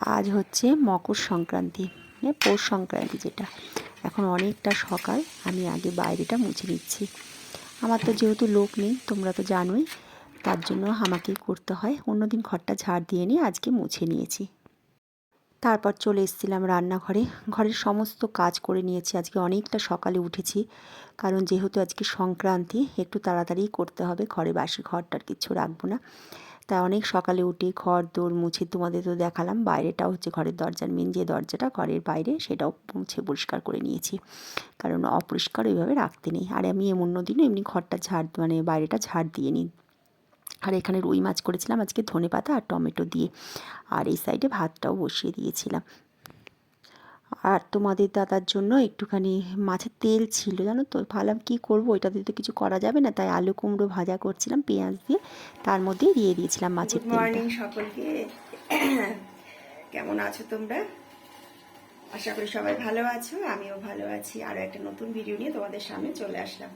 আজ হচ্ছে মকর সংক্রান্তি মানে পৌষ সংক্রান্তি যেটা। এখন অনেকটা সকাল, আমি আগে বাইরেটা মুছে নিচ্ছি। আমার তো যেহেতু লোক নেই, তোমরা তো জানোই, তার জন্য আমাকেই করতে হয়। অন্যদিন ঘরটা ঝাড় দিয়ে নিয়ে আজকে মুছে নিয়েছি। তারপর চলে এসেছিলাম রান্নাঘরে। ঘরের সমস্ত কাজ করে নিয়েছি। আজকে অনেকটা সকালে উঠেছি, কারণ যেহেতু আজকে সংক্রান্তি, একটু তাড়াতাড়ি করতে হবে। ঘরে বাসি ঘরটার কিছু রাখব না। তাই অনেক সকালে উঠে ঘর দৌড় মুছে তোমাদের তো দেখালাম, বাইরেটা হচ্ছে ঘরের দরজার মেন যে দরজাটা, ঘরের বাইরে সেটাও মুছে পরিষ্কার করে নিয়েছি। কারণ অপরিষ্কার ওইভাবে রাখতে নেই। আর আমি এমন দিনও এমনি ঘরটা ঝাড় মানে বাইরেটা ঝাড় দিয়ে নিই। আর এখানে রুই মাছ করেছিলাম আজকে ধনে পাতা আর টমেটো দিয়ে। আর এই সাইডে ভাতটাও বসিয়ে দিয়েছিলাম। আর তোমাদের দাদার জন্য একটুখানি মাছের তেল ছিল জানো তো? ভাবলাম কী করব? ওইটা দিয়ে তো কিছু করা যাবে না তাই আলু কুমড়ো ভাজা করছিলাম পেঁয়াজ দিয়ে। তার মধ্যে দিয়ে দিয়েছিলাম মাছের তেল মর্নিং সকলকে। কেমন আছো তোমরা? আশা করি সবাই ভালো আছো আমিও ভালো আছি। আর একটা নতুন ভিডিও নিয়ে তোমাদের সামনে চলে আসলাম।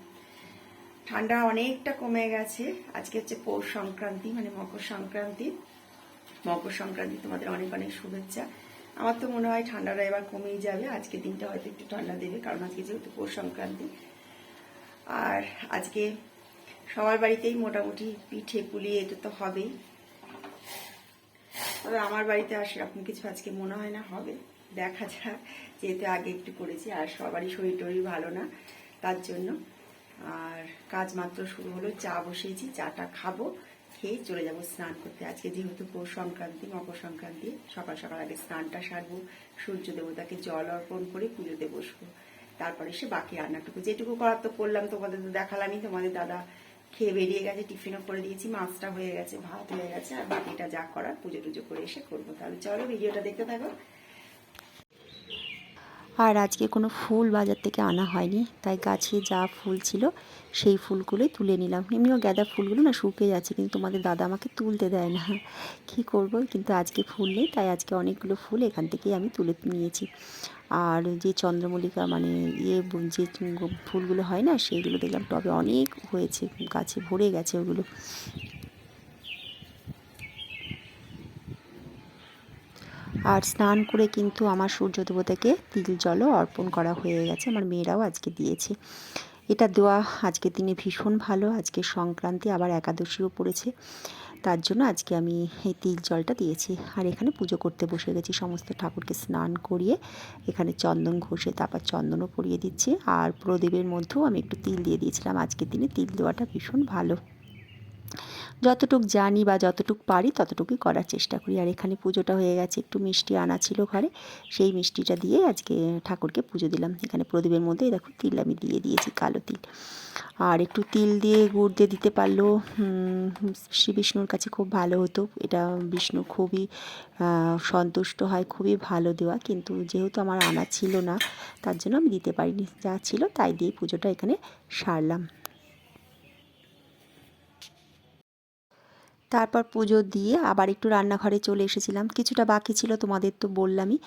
ঠান্ডা অনেকটা কমে গেছে। আজকে হচ্ছে পৌষ সংক্রান্তি মানে মকর সংক্রান্তি। মকর সংক্রান্তি তোমাদের অনেক অনেক শুভেচ্ছা। আমার তো মনে হয় ঠান্ডাটা এবার কমেই যাবে। আজকে দিনটা হয়তো একটু ঠান্ডা দেবে, কারণ আজকে যেহেতু পৌষ সংক্রান্তি। আর আজকে সবার বাড়িতেই মোটামুটি পিঠে পুলি এটা তো হবেই। তবে আমার বাড়িতে আর সেরকম কিছু আজকে মনে হয় না, হবে। দেখা যাক, যেহেতু আগে একটু করেছি, আর সবারই শরীর টরীর ভালো না, তার জন্য। আর কাজ মাত্র শুরু হলো, চা বসিয়েছি, চাটা খাব। খেয়ে চলে যাব স্নান করতে। আজকে যেহেতু পৌষ সংক্রান্তি, মকর সংক্রান্তি, সকাল সকাল আগে স্নানটা সারবো, সূর্য দেবতাকে জল অর্পণ করে পুজোতে বসবো। তারপরে সে বাকি রান্নাটুকু। যেটুকু করার তো করলাম, তোমাদের তো দেখালামই, তোমাদের দাদা খেয়ে বেরিয়ে গেছে, টিফিনও করে দিয়েছি, মাছটা হয়ে গেছে, ভাত হয়ে গেছে, আর বাকিটা যা করার পুজো টুজো করে এসে করব। তাহলে চলো ভিডিওটা দেখতে থাকো। আর আজকে কোনো ফুল বাজার থেকে আনা হয়নি, তাই গাছে যা ফুল ছিল সেই ফুলগুলোই তুলে নিলাম। এমনিও গাঁদা ফুলগুলো না শুকিয়ে যাচ্ছে, কিন্তু তোমাদের দাদা আমাকে তুলতে দেয় না। কি করব? কিন্তু আজকে ফুল নেই, তাই আজকে অনেকগুলো ফুল এখান থেকেই আমি তুলে নিয়েছি। আর যে চন্দ্রমল্লিকা মানে ইয়ে যে ফুলগুলো হয় না, সেইগুলো দেখলাম টবে অনেক হয়েছে, গাছে ভরে গেছে ওগুলো। আর স্নান করে কিন্তু আমার সূর্য দেবতাকে তিল জলও অর্পণ করা হয়ে গেছে, আমার মেয়েরাও আজকে দিয়েছে। এটা দেওয়া আজকের দিনে ভীষণ ভালো, আজকে সংক্রান্তি আবার একাদশীও পড়েছে, তার জন্য আজকে আমি এই তিল জলটা দিয়েছি। আর এখানে পুজো করতে বসে গেছি, সমস্ত ঠাকুরকে স্নান করিয়ে এখানে চন্দন ঘষে, তারপর চন্দনও পরিয়ে দিচ্ছি। আর প্রদীপের মধ্যেও আমি একটু তিল দিয়ে দিয়েছিলাম, আজকের দিনে তিল দেওয়াটা ভীষণ ভালো। যতটুক জানি বা যতটুক পারি ততটুকুই করার চেষ্টা করি। আর এখানে পুজোটা হয়ে গেছে, একটু মিষ্টি আনা ছিল ঘরে, সেই মিষ্টিটা দিয়ে আজকে ঠাকুরকে পুজো দিলাম। এখানে প্রদীপের মধ্যে দেখো তিল আমি দিয়ে দিয়েছি, কালো তিল। আর একটু তিল দিয়ে গুড় দিয়ে দিতে পারলেও শ্রী বিষ্ণুর কাছে খুব ভালো হতো। এটা বিষ্ণু খুবই সন্তুষ্ট হয়, খুবই ভালো দেওয়া। কিন্তু যেহেতু আমার আনা ছিল না, তার জন্য আমি দিতে পারিনি। যা ছিল তাই দিয়ে পুজোটা এখানে সারলাম। তারপর পুজো দিয়ে আবার একটু রান্নাঘরে চলে এসেছিলাম। কিছুটা বাকি ছিল, তোমাদের তো বললামই।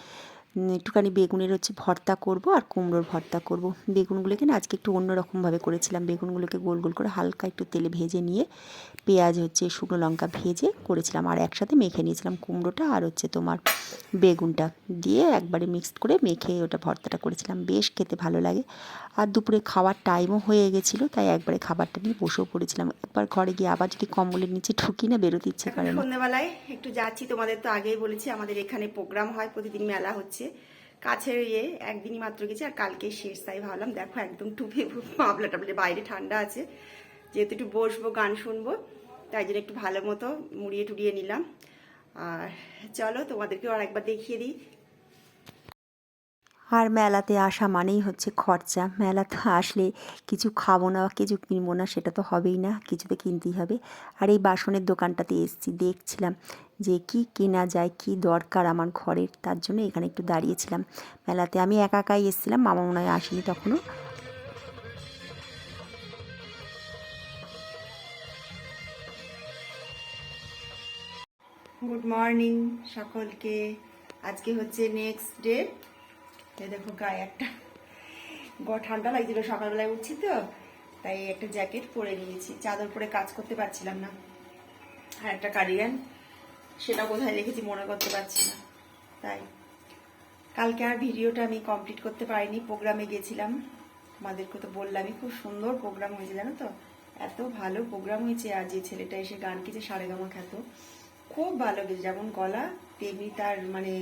একটুখানি বেগুনের হচ্ছে ভর্তা করব আর কুমড়োর ভর্তা করব। বেগুনগুলোকে না আজকে একটু অন্যরকমভাবে করেছিলাম। বেগুনগুলোকে গোল গোল করে হালকা একটু তেলে ভেজে নিয়ে পেঁয়াজ হচ্ছে শুকনো লঙ্কা ভেজে করেছিলাম আর একসাথে মেখে নিয়েছিলাম কুমড়োটা আর হচ্ছে তোমার বেগুনটা দিয়ে একবারে মিক্সড করে মেখে ওটা ভর্তাটা করেছিলাম। বেশ খেতে ভালো লাগে। আর দুপুরে খাওয়ার টাইমও হয়ে গেছিল, তাই একবারে খাবারটা নিয়ে বসেও পড়েছিলাম। একবার ঘরে গিয়ে আবার যদি কম্বলের নিচে ঢুকি না, বেরোতে ইচ্ছে করে সন্ধ্যেবেলায় একটু যাচ্ছি, তোমাদের তো আগেই বলেছি, আমাদের এখানে প্রোগ্রাম হয়, প্রতিদিন মেলা হচ্ছে। কাছের ইয়ে একদিনই মাত্র গেছি আর কালকে শেষ, তাই ভাবলাম দেখো একদম টুপে মাবলা টাবলে বাইরে ঠান্ডা আছে। যেহেতু একটু বসবো, গান শুনব। তাই জন্য একটু ভালো মতো মুড়িয়ে টুড়িয়ে নিলাম। আর চলো তোমাদেরকেও আর একবার দেখিয়ে দিই। আর মেলাতে আসা মানেই হচ্ছে খরচা। মেলাতে আসলে কিছু খাব না, কিছু কিনবো না, সেটা তো হবেই না কিছু তো কিনতেই হবে। আর এই বাসনের দোকানটাতে এসেছি, দেখছিলাম যে কি কেনা যায়, কি দরকার আমার ঘরের, তার জন্য এখানে একটু দাঁড়িয়েছিলাম। মেলাতে আমি একা একাই এসেছিলাম, মামা মনে হয় আসেনি তখনও। গুড মর্নিং সকলকে। আজকে হচ্ছে নেক্সট ডে দেখো গায়ে একটা। গ, ঠান্ডা লাগছিল সকালবেলায় উঠছি তো? তাই একটা জ্যাকেট পরে নিয়েছি। চাদর পরে কাজ করতে পারছিলাম না। আর একটা কার্ডিগান সেটা কোথায় রেখেছি, মনে করতে পারছি না। তাই। কালকে আর ভিডিওটা আমি কমপ্লিট করতে পারিনি প্রোগ্রামে গেছিলাম। তোমাদেরকে তো বললামই, খুব সুন্দর প্রোগ্রাম হয়েছে, জানো তো? এত ভালো প্রোগ্রাম হয়েছে, আর যে ছেলেটা এসে গান গেছে সারেগামা খ্যাত খুব ভালো গেছে যেমন গলা, তেমনি তার মানে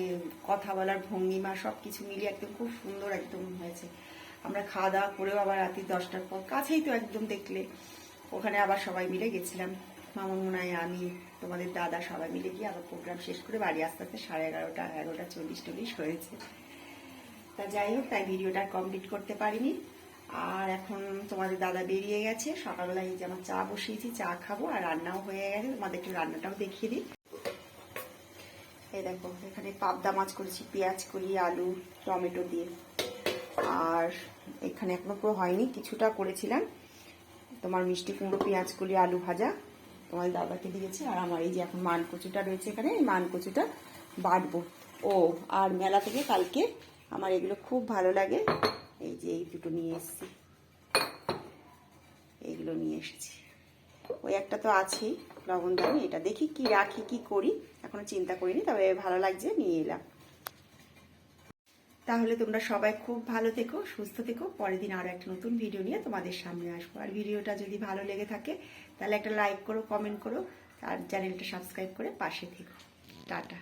কথা বলার ভঙ্গিমা সব কিছু মিলিয়ে একদম খুব সুন্দর একদম হয়েছে। আমরা খাওয়া দাওয়া করেও আবার রাত্রি দশটার পর কাছেই তো একদম দেখলে। ওখানে আবার সবাই মিলে গেছিলাম। মামা মোনায় আমি, তোমাদের দাদা সবাই মিলে গিয়ে আবার প্রোগ্রাম শেষ করে বাড়ি আস্তে আস্তে সাড়ে এগারোটা এগারোটা চল্লিশ টল্লিশ হয়েছে। তা যাই হোক, তাই ভিডিওটা কমপ্লিট করতে পারিনি। আর এখন তোমাদের দাদা বেরিয়ে গেছে। সকালবেলা এই যে আমার চা বসিয়েছি, চা খাব আর রান্নাও হয়ে গেছে। তোমাদের একটু রান্নাটাও দেখিয়ে দিই। এই দেখো, এখানে পাবদা মাছ করেছি, পেঁয়াজ করি, আলু, টমেটো দিয়ে। আর এখানে এখনও পুরো হয়নি, কিছুটা করেছিলাম। তোমার মিষ্টি কুমড়ো, পেঁয়াজ কলি আলু ভাজা তোমার দাদাকে দিয়েছি। আর আমার এই যে এখন মান কচুটা রয়েছে এখানে, এই মান কচুটা বাটবো। ও, আর মেলা থেকে কালকে আমার এগুলো খুব ভালো লাগে। এই যে এই দুটো নিয়ে এসেছি। এইগুলো নিয়ে এসেছি। ওই একটা তো আছেই, লবণ দামি এটা দেখি কি রাখি, কি করি। এখনও চিন্তা করিনি, তবে ভালো লাগছে, নিয়ে এলাম। তাহলে তোমরা সবাই খুব ভালো থেকো, সুস্থ থেকো। পরের দিন আরও একটা নতুন ভিডিও নিয়ে তোমাদের সামনে আসব। আর ভিডিওটা যদি ভালো লেগে থাকে, তাহলে একটা লাইক করো কমেন্ট করো, আর চ্যানেলটা সাবস্ক্রাইব করে পাশে থেকো। টাটা।